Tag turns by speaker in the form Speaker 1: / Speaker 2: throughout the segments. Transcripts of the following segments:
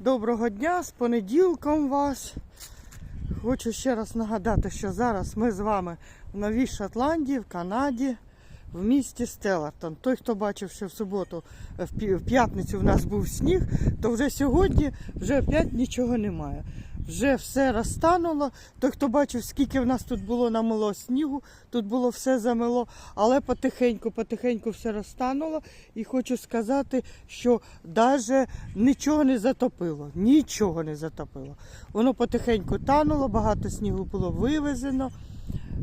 Speaker 1: Доброго дня, з понеділком вас. Хочу ще раз нагадати, що зараз ми з вами в Новій Шотландії, в Канаді, в місті Стеллартон. Той, хто бачив, що в суботу, в п'ятницю в нас був сніг, то вже сьогодні вже опять нічого немає. Вже все розтануло. Той, хто бачив, скільки в нас тут було намело снігу, тут було все замело, але потихеньку, потихеньку все розтануло. І хочу сказати, що навіть нічого не затопило. Нічого не затопило. Воно потихеньку тануло, багато снігу було вивезено.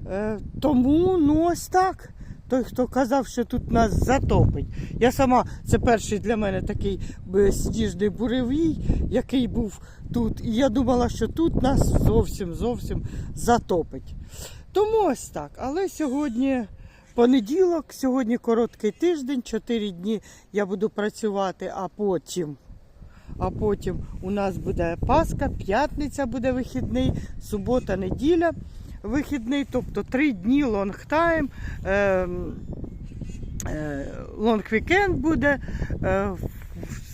Speaker 1: Е, тому ну ось так. Той, хто казав, що тут нас затопить. Я сама, це перший для мене такий е, сніжний буревій, який був тут. І я думала, що тут нас зовсім зовсім затопить. Тому ось так. Але сьогодні понеділок, сьогодні короткий тиждень, 4 дні я буду працювати, а потім. А потім у нас буде Пасха, п'ятниця буде вихідний, субота, неділя вихідний, тобто три дні лонгтайм. Е, е, лонг-вікенд буде. Е,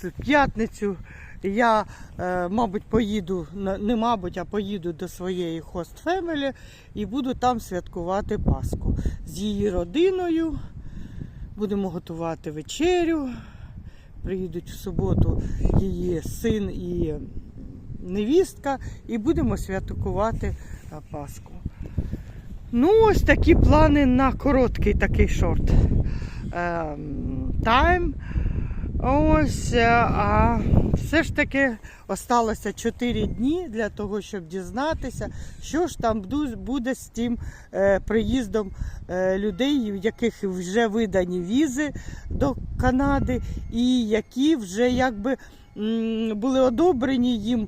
Speaker 1: в п'ятницю я, е, мабуть, поїду, не мабуть, а поїду до своєї хост фемелі і буду там святкувати Пасху з її родиною. Будемо готувати вечерю. Приїдуть в суботу її син і невістка, і будемо святкувати е, Пасху. Ну, ось такі плани на короткий такий шорт ем, тайм. Ось, е, а все ж таки осталося 4 дні для того, щоб дізнатися, що ж там буде з тим е, приїздом е, людей, в яких вже видані візи до Канади, і які вже якби були одобрені їм.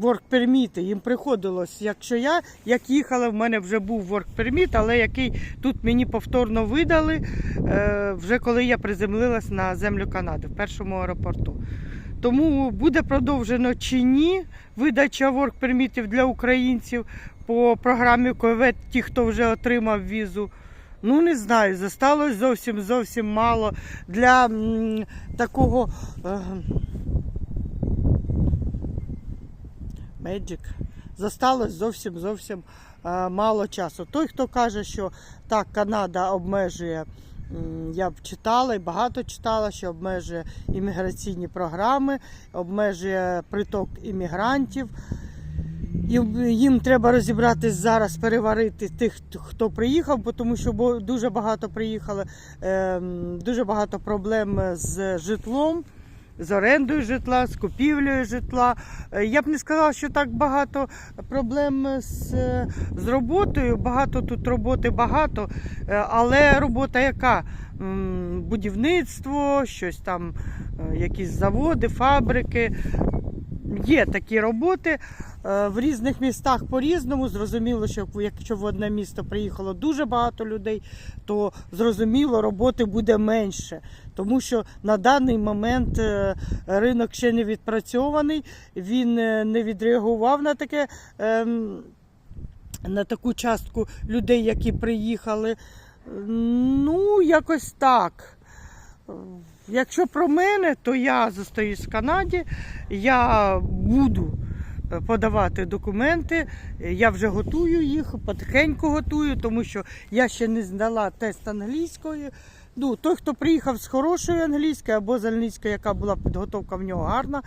Speaker 1: Permit, їм приходилось, якщо я як їхала, в мене вже був permit, але який тут мені повторно видали, е, вже коли я приземлилась на землю Канади в першому аеропорту. Тому буде продовжено чи ні видача work пермітів для українців по програмі КОВЕД, ті, хто вже отримав візу. Ну, не знаю, зосталось зовсім зовсім мало для м, такого. Е, Magic. Зосталось зовсім зовсім е, мало часу. Той, хто каже, що так, Канада обмежує, я б читала і багато читала, що обмежує імміграційні програми, обмежує приток іммігрантів. Їм, треба розібратись зараз, переварити тих, хто приїхав, бо тому що дуже багато приїхали, ем, дуже багато проблем з житлом з орендою житла, з купівлею житла. Е, Я б не сказала, що так багато проблем з, з роботою. Багато тут роботи багато, е, але робота яка? Будівництво, щось там, е, якісь заводи, фабрики. Є такі роботи е, в різних містах по-різному. Зрозуміло, що якщо в одне місто приїхало дуже багато людей, то зрозуміло, роботи буде менше. Тому що на даний момент е, ринок ще не відпрацьований, він е, не відреагував на таке. ем, На таку частку людей, які приїхали. Ну, якось так. Якщо про мене, то я зостаюсь в Канаді, я буду е, подавати документи. Я вже готую їх, потихеньку готую, тому що я ще не здала тест англійської. Ну, той, хто приїхав з хорошої англійської або з англійської, яка була підготовка в нього гарна,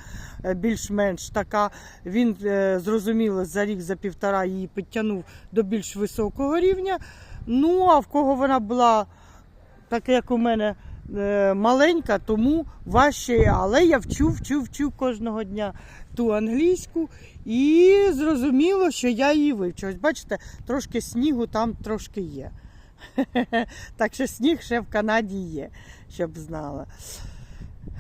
Speaker 1: е, більш-менш така, він е, зрозуміло за рік, за півтора її підтягнув до більш високого рівня. Ну, а в кого вона була, так як у мене, маленька, тому важче. Але я вчу, вчу, вчу кожного дня ту англійську. І зрозуміло, що я її вивчу. Бачите, трошки снігу там трошки є. Так що сніг ще в Канаді є, щоб знала.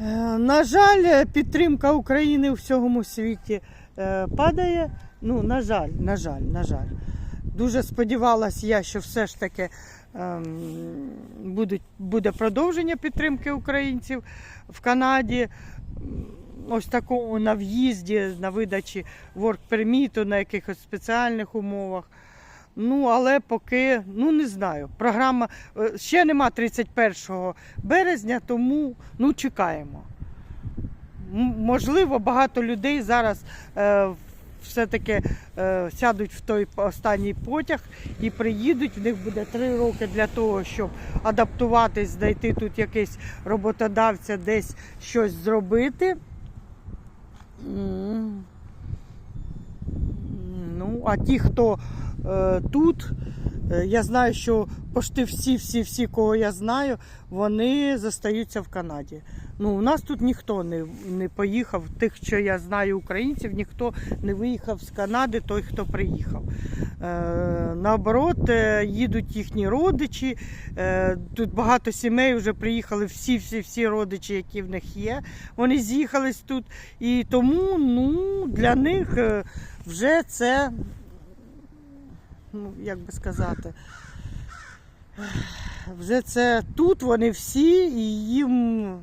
Speaker 1: Е, На жаль, підтримка України у всьому світі е, падає. Ну, на жаль, на жаль, на жаль. Дуже сподівалася я, що все ж таки ем, будуть, буде продовження підтримки українців в Канаді. Ось такому на в'їзді, на видачі permit, на якихось спеціальних умовах. Ну, але поки, ну не знаю. Програма е, ще нема 31 березня, тому ну чекаємо. можливо, багато людей зараз е, все-таки е, сядуть в той останній потяг і приїдуть. В них буде три роки для того, щоб адаптуватись, знайти тут якийсь роботодавця, десь щось зробити. Ну, а ті, хто е, тут, е, я знаю, що почти всі, всі, всі, кого я знаю, вони зостаються в Канаді. Ну, у нас тут ніхто не, не поїхав. Тих, що я знаю українців, ніхто не виїхав з Канади, той, хто приїхав. Е, наоборот, е, їдуть їхні родичі. Е, тут багато сімей вже приїхали, всі, всі, всі родичі, які в них є. Вони з'їхались тут. І тому ну, для них е, вже це, ну, як би сказати, вже це тут вони всі, і їм,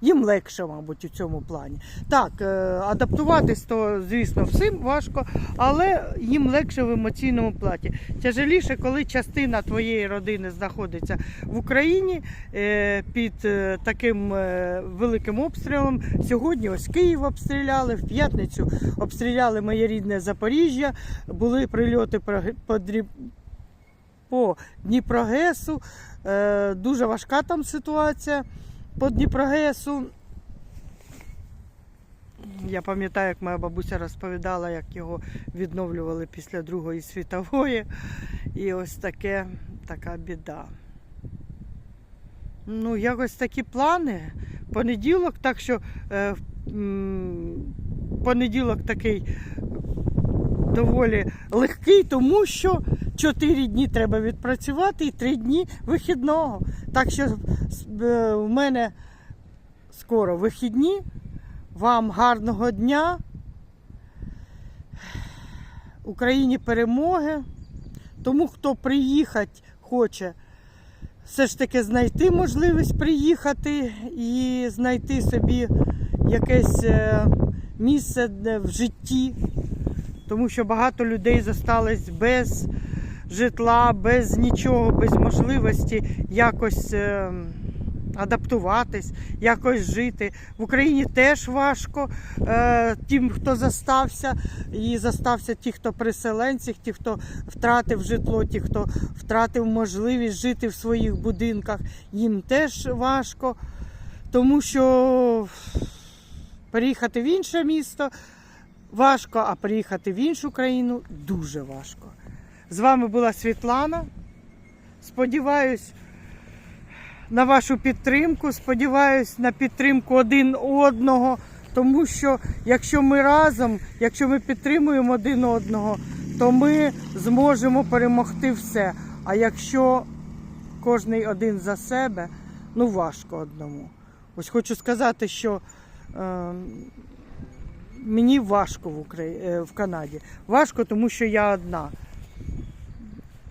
Speaker 1: їм легше, мабуть, у цьому плані. Так, е, адаптуватись, то, звісно, всім важко, але їм легше в емоційному платі. Тяжеліше, коли частина твоєї родини знаходиться в Україні е, під е, таким великим обстрілом. Сьогодні ось Київ обстріляли, в п'ятницю обстріляли моє рідне Запоріжжя, були прильоти по по Дніпрогесу. Дуже важка там ситуація по Дніпрогесу. Я пам'ятаю, як моя бабуся розповідала, як його відновлювали після Другої світової. І ось таке, така біда. Ну, якось такі плани. Понеділок, так що е, понеділок такий доволі легкий, тому що 4 дні треба відпрацювати і 3 дні вихідного. Так що е, в мене скоро вихідні. Вам гарного дня. Україні перемоги. Тому хто приїхати хоче, все ж таки знайти можливість приїхати і знайти собі якесь е, місце в житті, тому що багато людей зостались без житла, без нічого, без можливості якось е, адаптуватись, якось жити. В Україні теж важко е, тим, хто застався, і застався ті, хто переселенці, ті, хто втратив житло, ті, хто втратив можливість жити в своїх будинках, їм теж важко, тому що переїхати в інше місто важко, а приїхати в іншу країну дуже важко. З вами була Світлана. Сподіваюсь на вашу підтримку, сподіваюсь на підтримку один одного, тому що якщо ми разом, якщо ми підтримуємо один одного, то ми зможемо перемогти все. А якщо кожний один за себе, ну важко одному. Ось хочу сказати, що е, мені важко в, Украї... е, в Канаді. Важко, тому що я одна.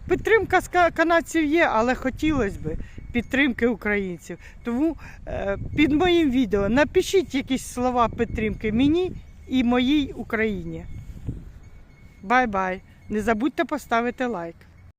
Speaker 1: Підтримка канадців є, але хотілося б підтримки українців. Тому е, під моїм відео напишіть якісь слова підтримки мені і моїй Україні. Бай-бай. Не забудьте поставити лайк.